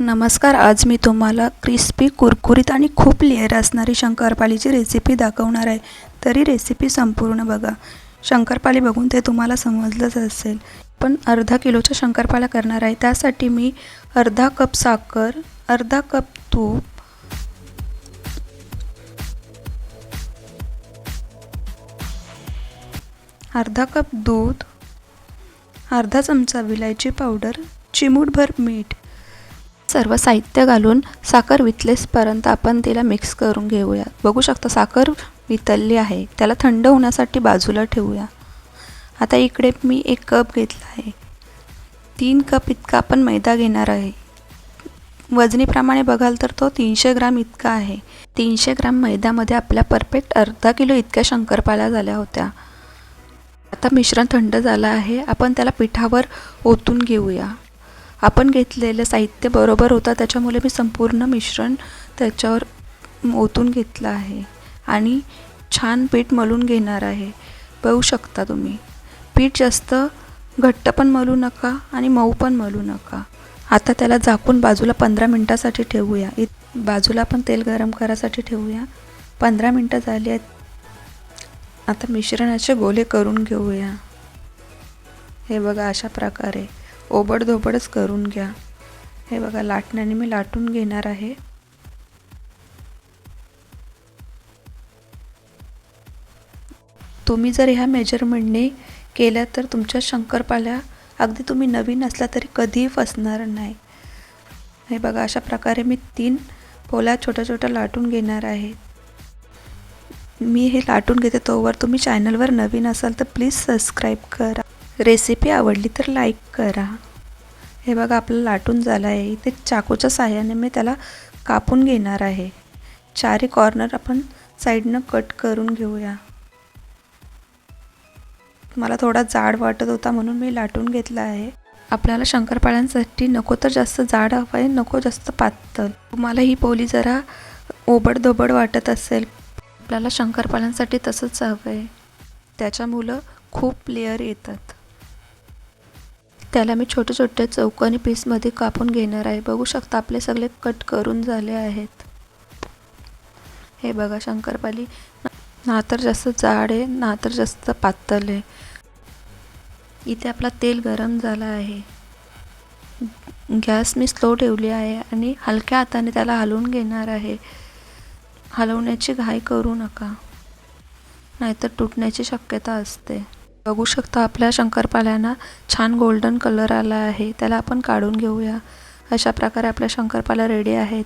नमस्कार आज मी तुम्हाला क्रिस्पी कुरकुरीत आणि खूप लेअर असणारी शंकरपाळीची रेसिपी दाखवणार आहे. तरी रेसिपी संपूर्ण बघा. शंकरपाळी बघून ते तुम्हाला समजलंच असेल. पण अर्धा किलोच्या शंकरपाळ्या करणार आहे. त्यासाठी मी अर्धा कप साखर अर्धा कप तूप अर्धा कप दूध अर्धा चमचा विलायची पावडर चिमूटभर मीठ सर्व साहित्य घालून साखर वितलेसपर्यंत आपण तिला मिक्स करून घेऊया. बघू शकता साखर वितळली आहे. त्याला थंड होण्यासाठी बाजूला ठेवूया. आता इकडे मी एक कप घेतला आहे. तीन कप इतका आपण मैदा घेणार आहे. वजनीप्रमाणे बघाल तर तो तीनशे ग्राम इतका आहे. तीनशे ग्राम मैद्यामध्ये आपल्या परफेक्ट अर्धा किलो इतक्या शंकरपाळ्या झाल्या होत्या. आता मिश्रण थंड झालं आहे. आपण त्याला पिठावर ओतून घेऊया. आपण घेतलेलं साहित्य बरोबर होतं त्याच्यामुळे मी संपूर्ण मिश्रण त्याच्यावर ओतून घेतलं आहे. आणि छान पीठ मलून घेणार आहे. बघू शकता तुम्ही. पीठ जास्त घट्ट पण मलू नका आणि मऊ पण मलू नका. आता त्याला झाकून बाजूला पंधरा मिनटासाठी ठेवूया. इत बाजूला पण तेल गरम करायसाठी ठेवूया. पंधरा मिनटं झाली आहेत. आता मिश्रणाचे गोले करून घेऊया. हे बघा अशा प्रकारे. ओबडधोबडच करून घ्या. हे बघा लाटण्याने मी लाटून घेणार आहे. तुम्ही जर ह्या मेजरमेंटने केल्या तर तुमच्या शंकरपाल्या अगदी तुम्ही नवीन असला तरी कधीही फसणार नाही. हे बघा अशा प्रकारे मी तीन पोला छोट्या छोट्या लाटून घेणार आहे. मी हे लाटून घेते तोवर तुम्ही चॅनलवर नवीन असाल तर प्लीज सबस्क्राईब करा. रेसिपी आवडली तर लाईक करा. हे बघा आपलं लाटून झालं आहे इथे चाकूच्या साह्याने मी त्याला कापून घेणार आहे. चारी कॉर्नर आपण साईडनं कट करून घेऊया. मला थोडा जाड वाटत होता म्हणून मी लाटून घेतला आहे. आपल्याला शंकरपाळ्यांसाठी नको तर जास्त जाड हवं आहे नको जास्त पातळ. तुम्हाला ही पोली जरा ओबडधोबड वाटत असेल. आपल्याला शंकरपाळ्यांसाठी तसंच हवं आहे त्याच्यामुळं खूप लेअर येतात. त्याला मी छोटे छोटे चौकोनी पीसमध्ये कापून घेणार आहे. बघू शकता आपले सगळे कट करून झाले आहेत. हे बघा शंकरपाली. ना तर जास्त जाड आहे ना तर जास्त पातळ आहे. इथे आपला तेल गरम झाला आहे. गॅस मी स्लो ठेवली आहे आणि हलक्या हाताने त्याला हलवून घेणार आहे. हलवण्याची घाई करू नका. नाहीतर तुटण्याची शक्यता असते. बघू शकता आपल्या शंकरपाल्यांना छान गोल्डन कलर आला आहे. त्याला आपण काढून घेऊया. अशा प्रकारे आपल्या शंकरपाल्या रेडी आहेत.